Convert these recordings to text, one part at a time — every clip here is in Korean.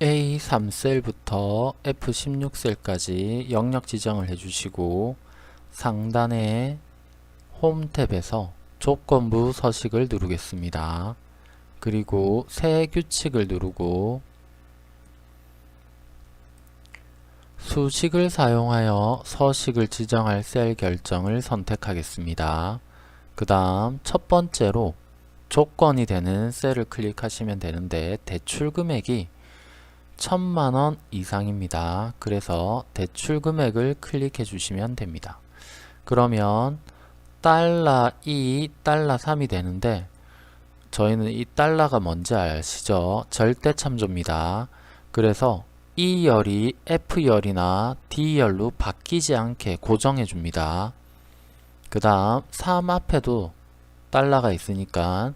A3셀부터 F16셀까지 영역 지정을 해주시고 상단에 홈 탭에서 조건부 서식을 누르겠습니다. 그리고 새 규칙을 누르고 수식을 사용하여 서식을 지정할 셀 결정을 선택하겠습니다. 그 다음 첫 번째로 조건이 되는 셀을 클릭하시면 되는데 대출 금액이 천만원 이상입니다. 그래서 대출 금액을 클릭해 주시면 됩니다. 그러면 달러 2, 달러 3이 되는데 저희는 이 달러가 뭔지 아시죠? 절대 참조입니다. 그래서 E열이 F열이나 D열로 바뀌지 않게 고정해 줍니다. 그 다음 3 앞에도 달러가 있으니까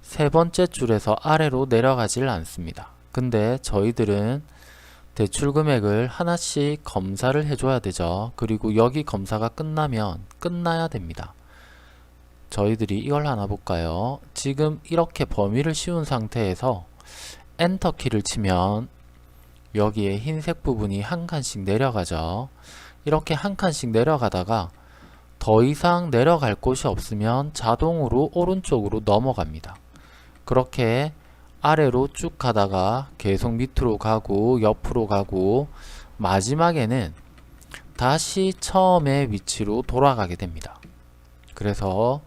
세 번째 줄에서 아래로 내려가질 않습니다. 근데 저희들은 대출 금액을 하나씩 검사를 해줘야 되죠. 그리고 여기 검사가 끝나면 끝나야 됩니다. 저희들이 이걸 하나 볼까요? 지금 이렇게 범위를 씌운 상태에서 엔터 키를 치면 여기에 흰색 부분이 한 칸씩 내려가죠. 이렇게 한 칸씩 내려가다가 더 이상 내려갈 곳이 없으면 자동으로 오른쪽으로 넘어갑니다. 그렇게 아래로 쭉 가다가 계속 밑으로 가고 옆으로 가고 마지막에는 다시 처음의 위치로 돌아가게 됩니다. 그래서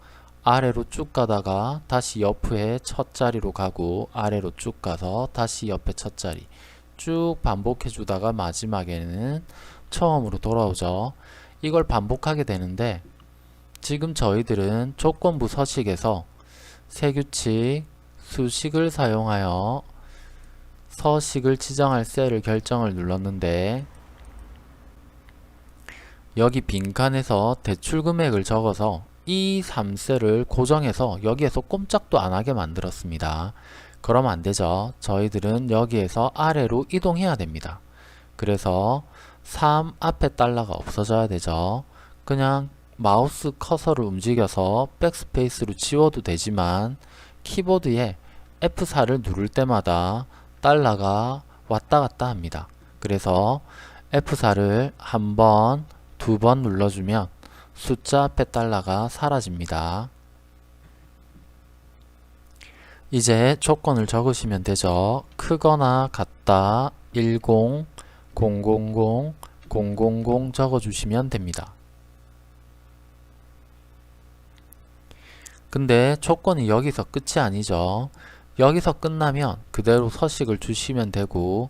아래로 쭉 가다가 다시 옆에 첫 자리로 가고 아래로 쭉 가서 다시 옆에 첫 자리 쭉 반복해 주다가 마지막에는 처음으로 돌아오죠. 이걸 반복하게 되는데 지금 저희들은 조건부 서식에서 세 규칙 수식을 사용하여 서식을 지정할 셀을 결정을 눌렀는데 여기 빈칸에서 대출 금액을 적어서 이 3셀을 고정해서 여기에서 꼼짝도 안 하게 만들었습니다. 그러면 안 되죠. 저희들은 여기에서 아래로 이동해야 됩니다. 그래서 3 앞에 달러가 없어져야 되죠. 그냥 마우스 커서를 움직여서 백스페이스로 지워도 되지만 키보드에 F4를 누를 때마다 달러가 왔다 갔다 합니다. 그래서 F4를 한 번, 두 번 눌러주면 숫자 앞에 달러가 사라집니다. 이제 조건을 적으시면 되죠. 크거나 같다 10, 000, 000 적어주시면 됩니다. 근데 조건이 여기서 끝이 아니죠. 여기서 끝나면 그대로 서식을 주시면 되고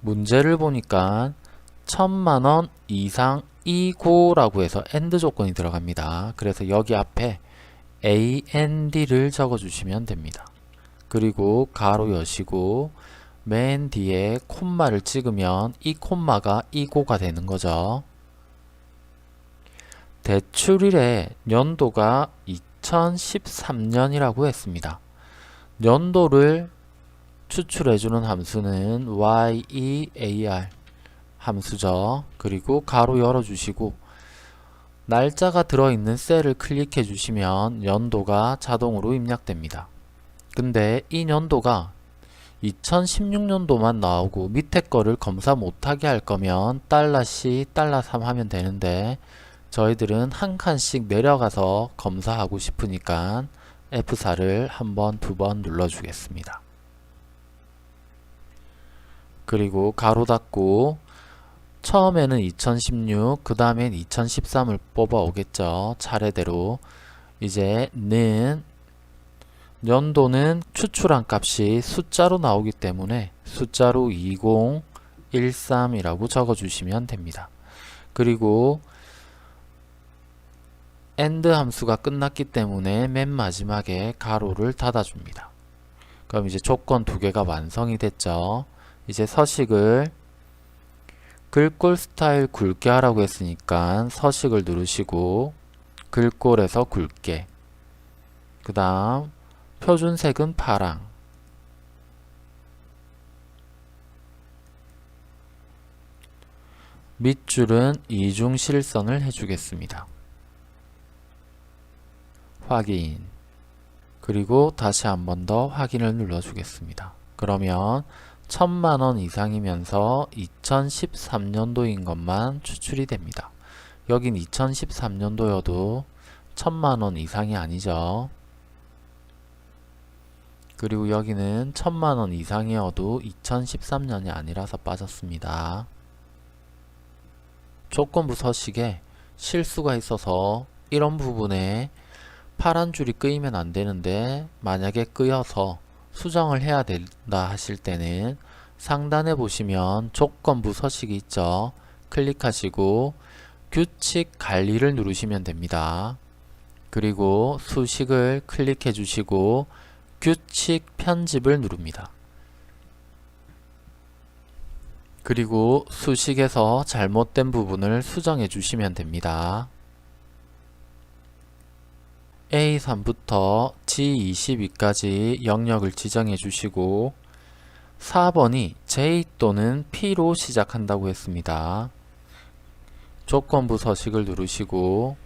문제를 보니까 천만원 이상 이고라고 해서 AND 조건이 들어갑니다. 그래서 여기 앞에 AND를 적어 주시면 됩니다. 그리고 가로 여시고 맨 뒤에 콤마를 찍으면 이 콤마가 이고가 되는 거죠. 대출일의 연도가 2013년이라고 했습니다. 연도를 추출해주는 함수는 year 함수죠. 그리고 가로 열어주시고 날짜가 들어있는 셀을 클릭해 주시면 연도가 자동으로 입력됩니다. 근데 이 연도가 2016년도만 나오고 밑에 거를 검사 못하게 할 거면 달러시 달러 3 하면 되는데 저희들은 한 칸씩 내려가서 검사하고 싶으니까 F4를 한 번, 두 번 눌러주겠습니다. 그리고 가로 닫고 처음에는 2016, 그 다음엔 2013을 뽑아 오겠죠. 차례대로. 이제 는 연도는 추출한 값이 숫자로 나오기 때문에 숫자로 2013이라고 적어주시면 됩니다. 그리고 end 함수가 끝났기 때문에 맨 마지막에 가로를 닫아줍니다. 그럼 이제 조건 두 개가 완성이 됐죠. 이제 서식을 글꼴 스타일 굵게 하라고 했으니까 서식을 누르시고 글꼴에서 굵게 그 다음 표준색은 파랑 밑줄은 이중 실선을 해주겠습니다. 확인 그리고 다시 한 번 더 확인을 눌러 주겠습니다. 그러면 천만 원 이상이면서 2013년도인 것만 추출이 됩니다. 여긴 2013년도여도 천만 원 이상이 아니죠. 그리고 여기는 천만 원 이상이어도 2013년이 아니라서 빠졌습니다. 조건부 서식에 실수가 있어서 이런 부분에 파란 줄이 끄이면 안 되는데 만약에 끄여서 수정을 해야 된다 하실 때는 상단에 보시면 조건부 서식이 있죠. 클릭하시고 규칙 관리를 누르시면 됩니다. 그리고 수식을 클릭해 주시고 규칙 편집을 누릅니다. 그리고 수식에서 잘못된 부분을 수정해 주시면 됩니다. A3부터 G22까지 영역을 지정해 주시고 4번이 J 또는 P로 시작한다고 했습니다. 조건부 서식을 누르시고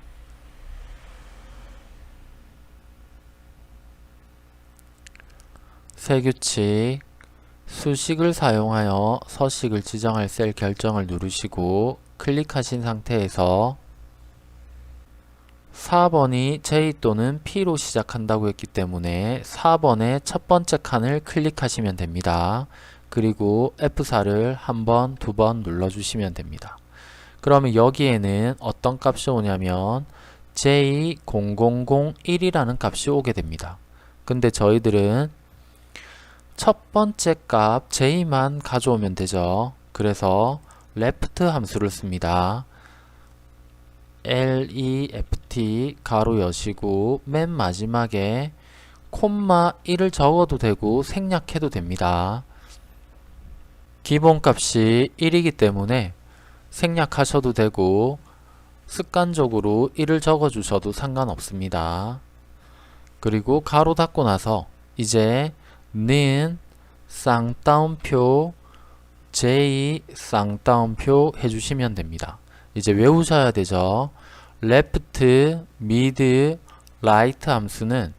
새 규칙 수식을 사용하여 서식을 지정할 셀 결정을 누르시고 클릭하신 상태에서 4번이 J 또는 P로 시작한다고 했기 때문에 4번의 첫 번째 칸을 클릭하시면 됩니다. 그리고 F4를 한 번, 두 번 눌러주시면 됩니다. 그러면 여기에는 어떤 값이 오냐면 J0001이라는 값이 오게 됩니다. 근데 저희들은 첫 번째 값 J만 가져오면 되죠. 그래서 left 함수를 씁니다. Left 가로 여시고 맨 마지막에 콤마 1을 적어도 되고 생략해도 됩니다. 기본값이 1이기 때문에 생략하셔도 되고 습관적으로 1을 적어 주셔도 상관없습니다. 그리고 가로 닫고 나서 이제 는 쌍따옴표 J 쌍따옴표 해주시면 됩니다. 이제 외우셔야 되죠. left, mid, right 함수는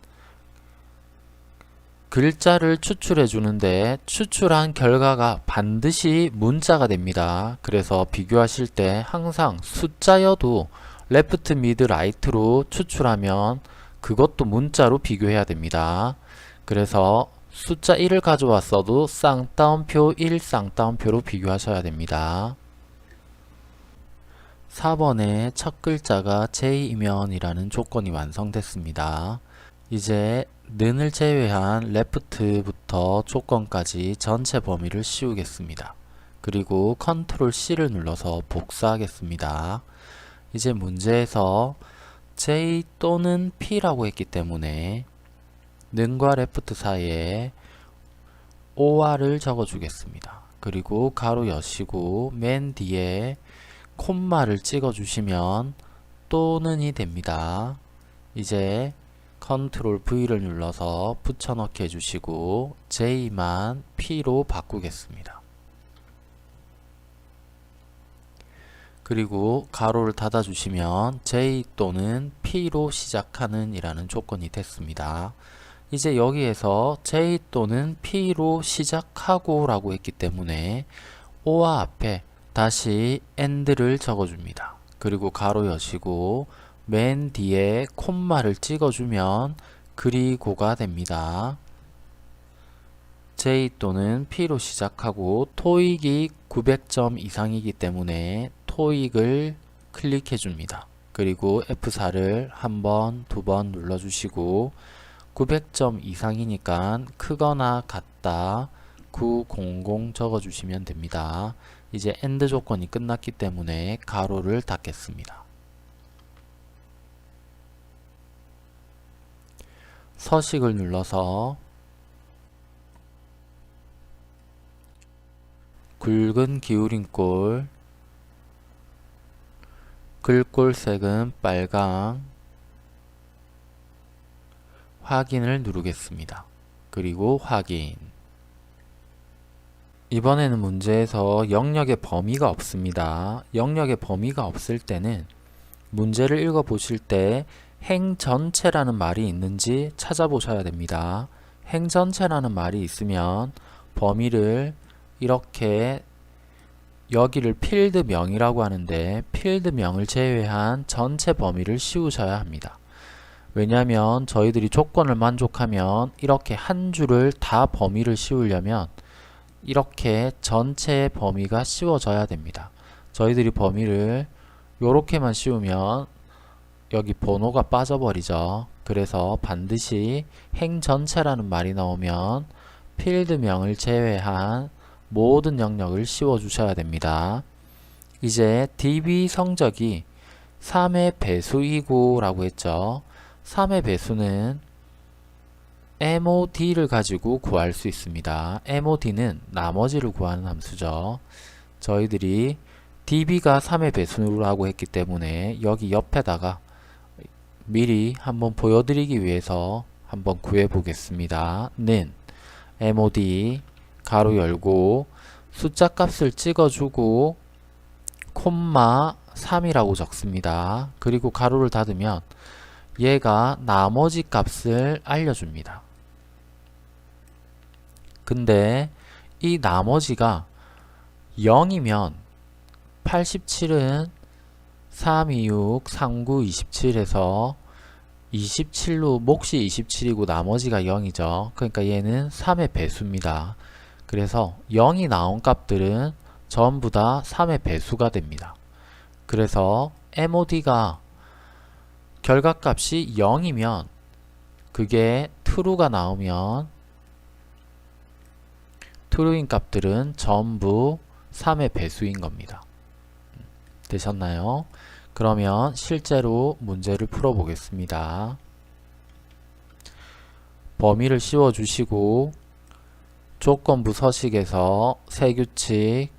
글자를 추출해 주는데 추출한 결과가 반드시 문자가 됩니다. 그래서 비교하실 때 항상 숫자여도 left, mid, right로 추출하면 그것도 문자로 비교해야 됩니다. 그래서 숫자 1을 가져왔어도 쌍따옴표 1 쌍따옴표로 비교하셔야 됩니다. 4번의 첫 글자가 J이면이라는 조건이 완성됐습니다. 이제 는을 제외한 left부터 조건까지 전체 범위를 씌우겠습니다. 그리고 컨트롤 C를 눌러서 복사하겠습니다. 이제 문제에서 J 또는 P라고 했기 때문에 는과 레프트 사이에 OR을 적어 주겠습니다. 그리고 가로 여시고 맨 뒤에 콤마를 찍어 주시면 또는이 됩니다. 이제 컨트롤 V를 눌러서 붙여넣기 해주시고 J만 P로 바꾸겠습니다. 그리고 가로를 닫아 주시면 J 또는 P로 시작하는 이라는 조건이 됐습니다. 이제 여기에서 J 또는 P로 시작하고 라고 했기 때문에 O와 앞에 다시 AND를 적어줍니다. 그리고 가로 여시고 맨 뒤에 콤마를 찍어주면 그리고가 됩니다. J 또는 P로 시작하고 토익이 900점 이상이기 때문에 토익을 클릭해 줍니다. 그리고 F4를 한 번, 두 번 눌러주시고 900점 이상이니까 크거나 같다 900 적어주시면 됩니다. 이제 AND 조건이 끝났기 때문에 가로를 닫겠습니다. 서식을 눌러서 굵은 기울인 꼴 글꼴색은 빨강 확인을 누르겠습니다. 그리고 확인 이번에는 문제에서 영역의 범위가 없습니다. 영역의 범위가 없을 때는 문제를 읽어 보실 때 행 전체라는 말이 있는지 찾아보셔야 됩니다. 행 전체라는 말이 있으면 범위를 이렇게 여기를 필드명이라고 하는데 필드명을 제외한 전체 범위를 씌우셔야 합니다. 왜냐하면 저희들이 조건을 만족하면 이렇게 한 줄을 다 범위를 씌우려면 이렇게 전체 범위가 씌워져야 됩니다. 저희들이 범위를 이렇게만 씌우면 여기 번호가 빠져버리죠. 그래서 반드시 행 전체라는 말이 나오면 필드명을 제외한 모든 영역을 씌워 주셔야 됩니다. 이제 DB 성적이 3의 배수이고 라고 했죠. 3의 배수는 MOD를 가지고 구할 수 있습니다. MOD는 나머지를 구하는 함수죠. 저희들이 DB가 3의 배수라고 했기 때문에 여기 옆에다가 미리 한번 보여드리기 위해서 한번 구해 보겠습니다. 는 MOD 가로 열고 숫자 값을 찍어주고 콤마 3이라고 적습니다. 그리고 가로를 닫으면 얘가 나머지 값을 알려줍니다. 근데 이 나머지가 0이면 87은 3, 2, 6, 3, 9, 27에서 27로 몫이 27이고 나머지가 0이죠. 그러니까 얘는 3의 배수입니다. 그래서 0이 나온 값들은 전부 다 3의 배수가 됩니다. 그래서 MOD가 결과값이 0이면 그게 true가 나오면 true인 값들은 전부 3의 배수인 겁니다. 되셨나요? 그러면 실제로 문제를 풀어 보겠습니다. 범위를 씌워 주시고 조건부 서식에서 세규칙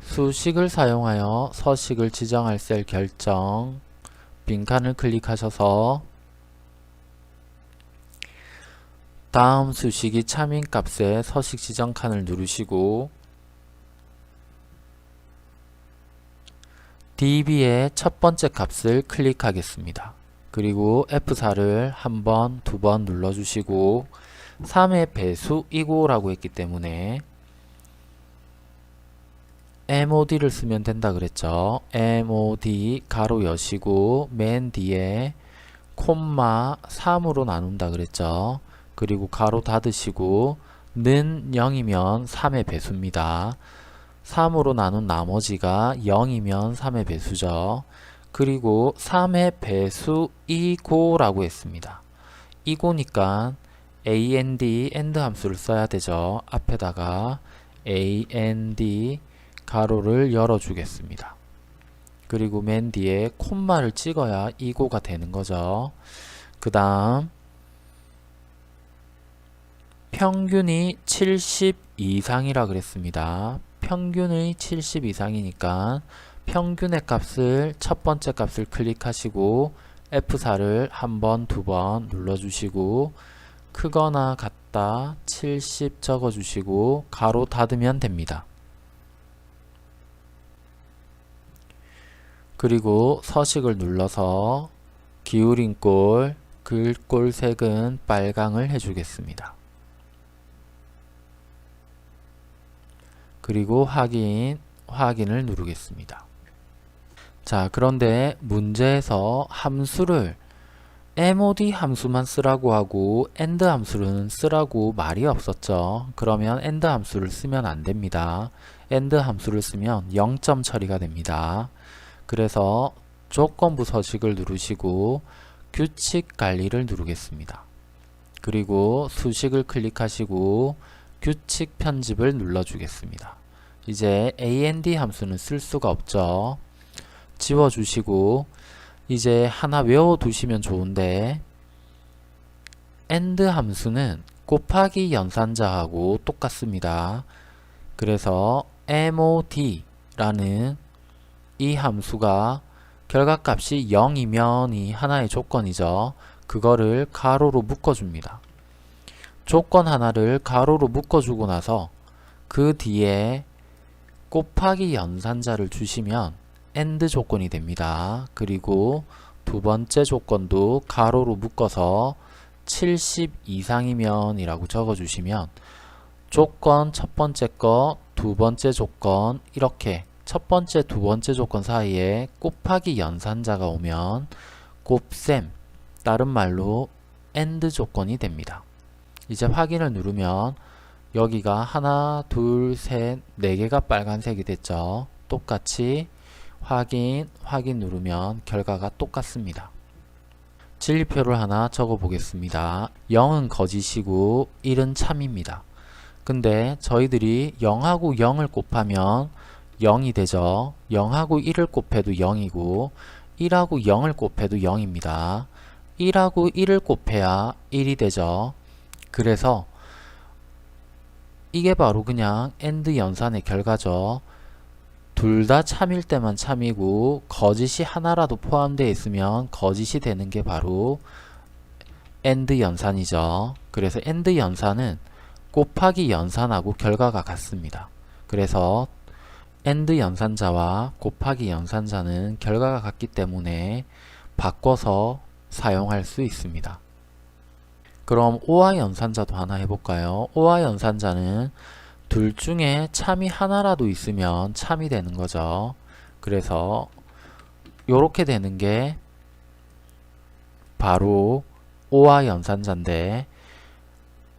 수식을 사용하여 서식을 지정할 셀 결정 빈칸을 클릭하셔서 다음 수식이 참인 값에 서식 지정 칸을 누르시고 db의 첫 번째 값을 클릭하겠습니다. 그리고 F4를 한 번, 두 번 눌러주시고 3의 배수이고 라고 했기 때문에 MOD를 쓰면 된다 그랬죠. MOD 가로 여시고 맨 뒤에 콤마 3으로 나눈다 그랬죠. 그리고 가로 닫으시고 는 0이면 3의 배수입니다. 3으로 나눈 나머지가 0이면 3의 배수죠. 그리고 3의 배수 이고라고 했습니다. 이고니까 and, and 함수를 써야 되죠. 앞에다가 and 가로를 열어주겠습니다. 그리고 맨 뒤에 콤마를 찍어야 이고가 되는 거죠. 그 다음 평균이 70 이상이라 그랬습니다. 평균의 70 이상이니까 평균의 값을 첫 번째 값을 클릭하시고 F4를 한 번, 두 번 눌러주시고 크거나 같다 70 적어주시고 가로 닫으면 됩니다. 그리고 서식을 눌러서 기울인 꼴, 글꼴 색은 빨강을 해주겠습니다. 그리고 확인, 확인을 누르겠습니다. 자, 그런데 문제에서 함수를 MOD 함수만 쓰라고 하고 AND 함수는 쓰라고 말이 없었죠. 그러면 AND 함수를 쓰면 안 됩니다. AND 함수를 쓰면 0점 처리가 됩니다. 그래서 조건부 서식을 누르시고 규칙 관리를 누르겠습니다. 그리고 수식을 클릭하시고 규칙 편집을 눌러주겠습니다. 이제 AND 함수는 쓸 수가 없죠. 지워주시고 이제 하나 외워두시면 좋은데 AND 함수는 곱하기 연산자하고 똑같습니다. 그래서 MOD라는 이 함수가 결과값이 0이면 이 하나의 조건이죠. 그거를 가로로 묶어줍니다. 조건 하나를 가로로 묶어주고 나서 그 뒤에 곱하기 연산자를 주시면 AND 조건이 됩니다. 그리고 두 번째 조건도 가로로 묶어서 70 이상이면 이라고 적어주시면 조건 첫 번째 거, 두 번째 조건 이렇게 첫 번째, 두 번째 조건 사이에 곱하기 연산자가 오면 곱셈, 다른 말로 AND 조건이 됩니다. 이제 확인을 누르면 여기가 하나, 둘, 셋, 네 개가 빨간색이 됐죠. 똑같이 확인, 확인 누르면 결과가 똑같습니다. 진리표를 하나 적어 보겠습니다. 0은 거짓이고 1은 참입니다. 근데 저희들이 0하고 0을 곱하면 0이 되죠. 0하고 1을 곱해도 0이고 1하고 0을 곱해도 0입니다. 1하고 1을 곱해야 1이 되죠. 그래서 이게 바로 그냥 AND 연산의 결과죠. 둘 다 참일 때만 참이고 거짓이 하나라도 포함되어 있으면 거짓이 되는 게 바로 AND 연산이죠. 그래서 AND 연산은 곱하기 연산하고 결과가 같습니다. 그래서 AND 연산자와 곱하기 연산자는 결과가 같기 때문에 바꿔서 사용할 수 있습니다. 그럼 오화 연산자도 하나 해볼까요? 오화 연산자는 둘 중에 참이 하나라도 있으면 참이 되는 거죠. 그래서 요렇게 되는 게 바로 오화 연산자인데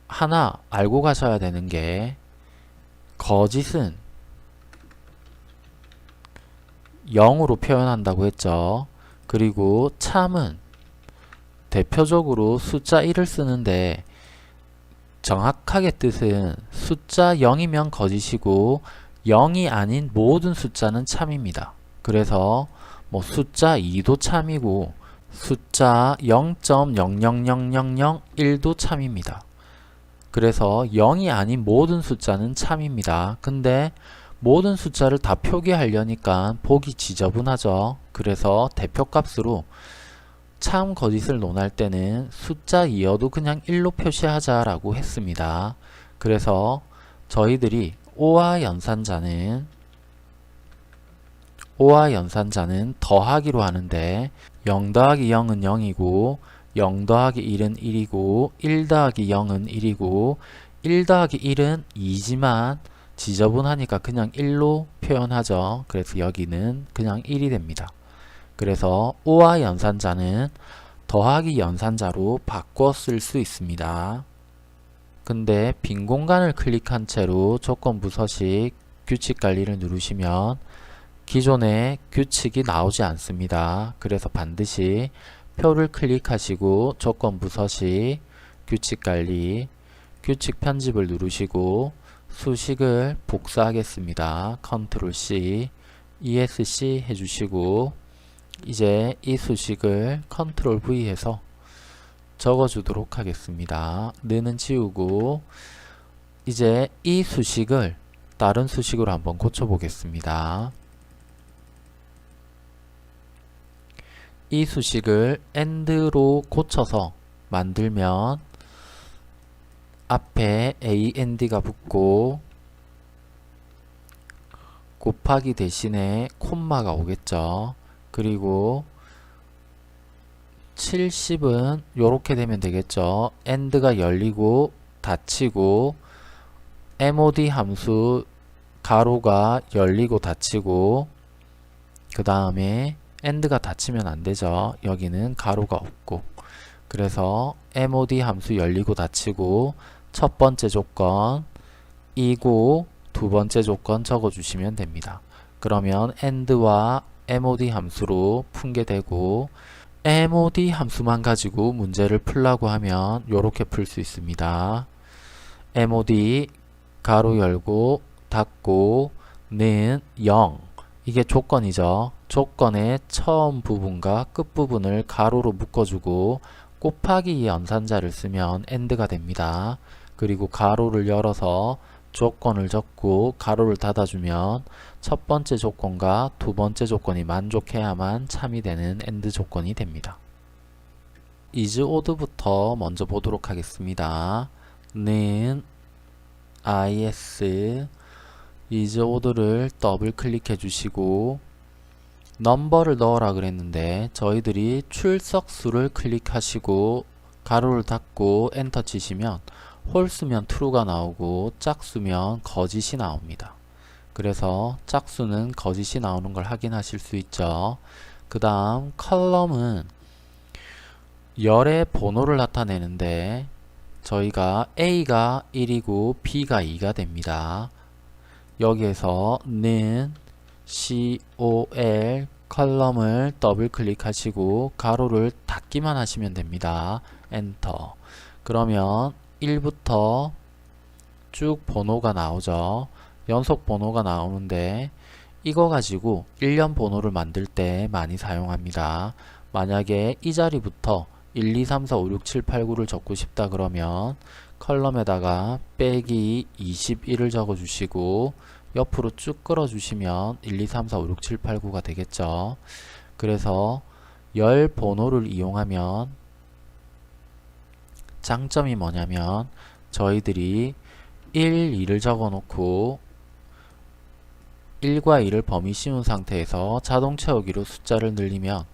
하나 알고 가셔야 되는 게 거짓은 0으로 표현한다고 했죠. 그리고 참은 대표적으로 숫자 1을 쓰는데 정확하게 뜻은 숫자 0이면 거짓이고 0이 아닌 모든 숫자는 참입니다. 그래서 뭐 숫자 2도 참이고 숫자 0.0000001도 참입니다. 그래서 0이 아닌 모든 숫자는 참입니다. 근데 모든 숫자를 다 표기하려니까 보기 지저분하죠. 그래서 대표값으로 참 거짓을 논할 때는 숫자 2여도 그냥 1로 표시하자라고 했습니다. 그래서 저희들이 오와 연산자는 오와 연산자는 더하기로 하는데 0 더하기 0은 0이고 0 더하기 1은 1이고 1 더하기 0은 1이고 1 더하기 1은 2지만 지저분하니까 그냥 1로 표현하죠. 그래서 여기는 그냥 1이 됩니다. 그래서 오와 연산자는 더하기 연산자로 바꿔 쓸 수 있습니다. 근데 빈 공간을 클릭한 채로 조건부 서식 규칙 관리를 누르시면 기존의 규칙이 나오지 않습니다. 그래서 반드시 표를 클릭하시고 조건부 서식 규칙 관리 규칙 편집을 누르시고 수식을 복사하겠습니다. 컨트롤 C ESC 해주시고 이제 이 수식을 컨트롤 V 해서 적어주도록 하겠습니다. 느는 지우고 이제 이 수식을 다른 수식으로 한번 고쳐보겠습니다. 이 수식을 AND로 고쳐서 만들면 앞에 AND가 붙고 곱하기 대신에 콤마가 오겠죠. 그리고 70은 요렇게 되면 되겠죠. AND가 열리고 닫히고 MOD 함수 가로가 열리고 닫히고 그 다음에 AND가 닫히면 안 되죠. 여기는 가로가 없고 그래서 MOD 함수 열리고 닫히고 첫 번째 조건 이고 두 번째 조건 적어 주시면 됩니다. 그러면 AND와 MOD 함수로 푼게 되고 MOD 함수만 가지고 문제를 풀라고 하면 이렇게 풀 수 있습니다. MOD 가로 열고 닫고 는 0 이게 조건이죠. 조건의 처음 부분과 끝 부분을 가로로 묶어주고 곱하기 연산자를 쓰면 AND가 됩니다. 그리고 가로를 열어서 조건을 적고 가로를 닫아주면 첫 번째 조건과 두 번째 조건이 만족해야만 참이 되는 AND 조건이 됩니다. is odd부터 먼저 보도록 하겠습니다. 는 is is odd를 더블 클릭해 주시고 넘버를 넣어라 그랬는데 저희들이 출석수를 클릭하시고 가로를 닫고 엔터 치시면 홀수면 true가 나오고 짝수면 거짓이 나옵니다. 그래서 짝수는 거짓이 나오는 걸 확인하실 수 있죠. 그 다음 컬럼은 열의 번호를 나타내는데 저희가 A가 1이고 B가 2가 됩니다. 여기에서 는 COL 컬럼을 더블 클릭하시고 가로를 닫기만 하시면 됩니다. 엔터. 그러면 1부터 쭉 번호가 나오죠. 연속 번호가 나오는데 이거 가지고 1년 번호를 만들 때 많이 사용합니다. 만약에 이 자리부터 1, 2, 3, 4, 5, 6, 7, 8, 9를 적고 싶다 그러면 컬럼에다가 빼기 21을 적어 주시고 옆으로 쭉 끌어 주시면 1, 2, 3, 4, 5, 6, 7, 8, 9가 되겠죠. 그래서 열 번호를 이용하면 장점이 뭐냐면 저희들이 1, 2를 적어 놓고 1과 2를 범위 씌운 상태에서 자동 채우기로 숫자를 늘리면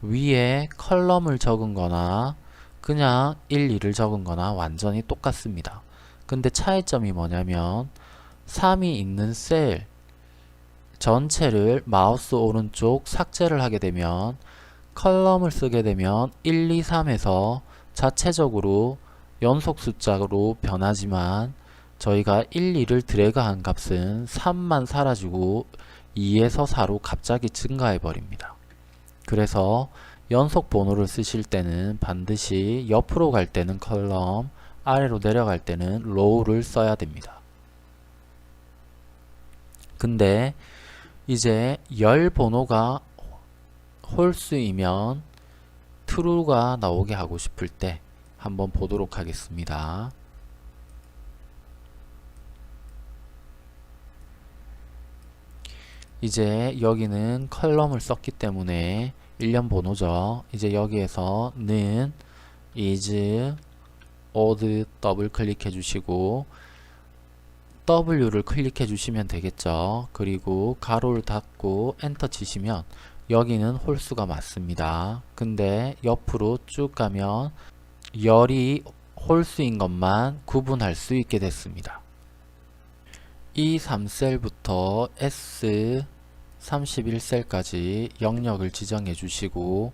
위에 컬럼을 적은 거나 그냥 1, 2를 적은 거나 완전히 똑같습니다. 근데 차이점이 뭐냐면 3이 있는 셀 전체를 마우스 오른쪽 삭제를 하게 되면 컬럼을 쓰게 되면 1, 2, 3에서 자체적으로 연속 숫자로 변하지만 저희가 1, 2를 드래그한 값은 3만 사라지고 2에서 4로 갑자기 증가해 버립니다. 그래서 연속 번호를 쓰실 때는 반드시 옆으로 갈 때는 컬럼, 아래로 내려갈 때는 로우를 써야 됩니다. 근데 이제 열 번호가 홀수이면 true가 나오게 하고 싶을 때 한번 보도록 하겠습니다. 이제 여기는 컬럼을 썼기 때문에 1년 번호죠. 이제 여기에서 는 is odd 더블 클릭해 주시고 W를 클릭해 주시면 되겠죠. 그리고 가로를 닫고 엔터 치시면 여기는 홀수가 맞습니다. 근데 옆으로 쭉 가면 열이 홀수인 것만 구분할 수 있게 됐습니다. 이 3셀부터 S 31셀까지 영역을 지정해 주시고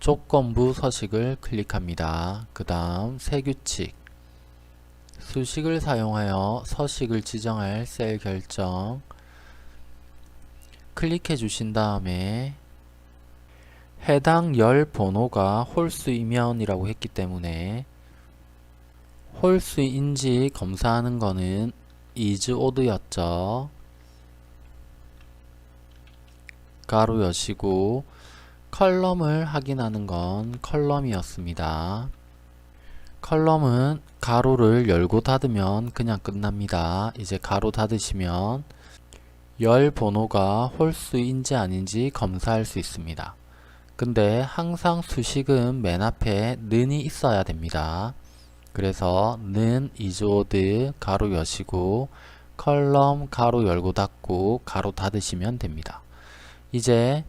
조건부 서식을 클릭합니다. 그 다음 세규칙 수식을 사용하여 서식을 지정할 셀 결정 클릭해 주신 다음에 해당 열 번호가 홀수이면 이라고 했기 때문에 홀수인지 검사하는 거는 odd였죠. 가로 여시고 컬럼을 확인하는 건 컬럼이었습니다. 컬럼은 가로를 열고 닫으면 그냥 끝납니다. 이제 가로 닫으시면 열 번호가 홀수인지 아닌지 검사할 수 있습니다. 근데 항상 수식은 맨 앞에 는이 있어야 됩니다. 그래서 는 이즈오드 가로 여시고 컬럼 가로 열고 닫고 가로 닫으시면 됩니다. 이제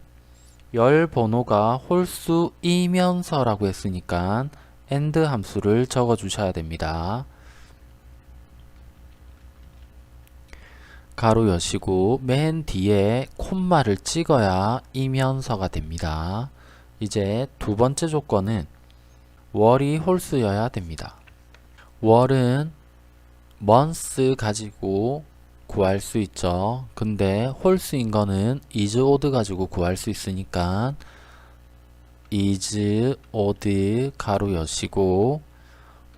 열 번호가 홀수이면서 라고 했으니까 end 함수를 적어 주셔야 됩니다. 가로 여시고 맨 뒤에 콤마를 찍어야 이면서가 됩니다. 이제 두 번째 조건은 월이 홀수여야 됩니다. 월은 month 가지고 구할 수 있죠. 근데 홀수인 거는 is odd 가지고 구할 수 있으니까 is odd 가로 여시고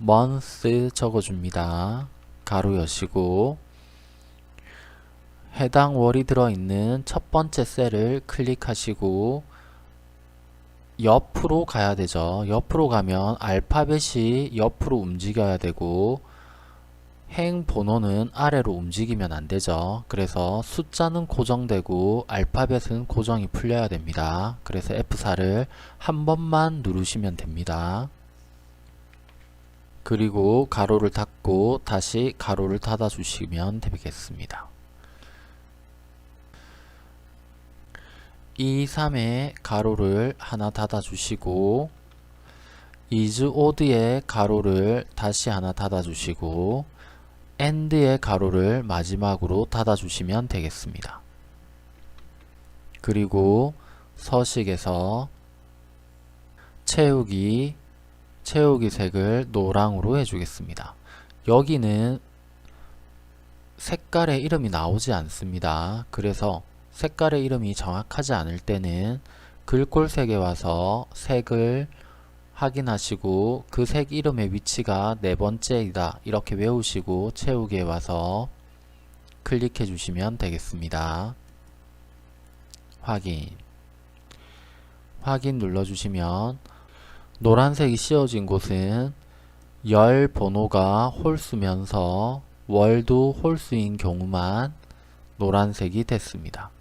month 적어줍니다. 가로 여시고 해당 월이 들어있는 첫 번째 셀을 클릭하시고 옆으로 가야 되죠. 옆으로 가면 알파벳이 옆으로 움직여야 되고 행 번호는 아래로 움직이면 안 되죠. 그래서 숫자는 고정되고 알파벳은 고정이 풀려야 됩니다. 그래서 F4를 한 번만 누르시면 됩니다. 그리고 가로를 닫고 다시 가로를 닫아 주시면 되겠습니다. 2, 3의 가로를 하나 닫아 주시고 is odd의 가로를 다시 하나 닫아주시고 and의 가로를 마지막으로 닫아주시면 되겠습니다. 그리고 서식에서 채우기 채우기 색을 노랑으로 해주겠습니다. 여기는 색깔의 이름이 나오지 않습니다. 그래서 색깔의 이름이 정확하지 않을 때는 글꼴색에 와서 색을 확인하시고 그 색 이름의 위치가 네 번째이다 이렇게 외우시고 채우기에 와서 클릭해 주시면 되겠습니다. 확인 확인 눌러주시면 노란색이 씌워진 곳은 열 번호가 홀수면서 월도 홀수인 경우만 노란색이 됐습니다.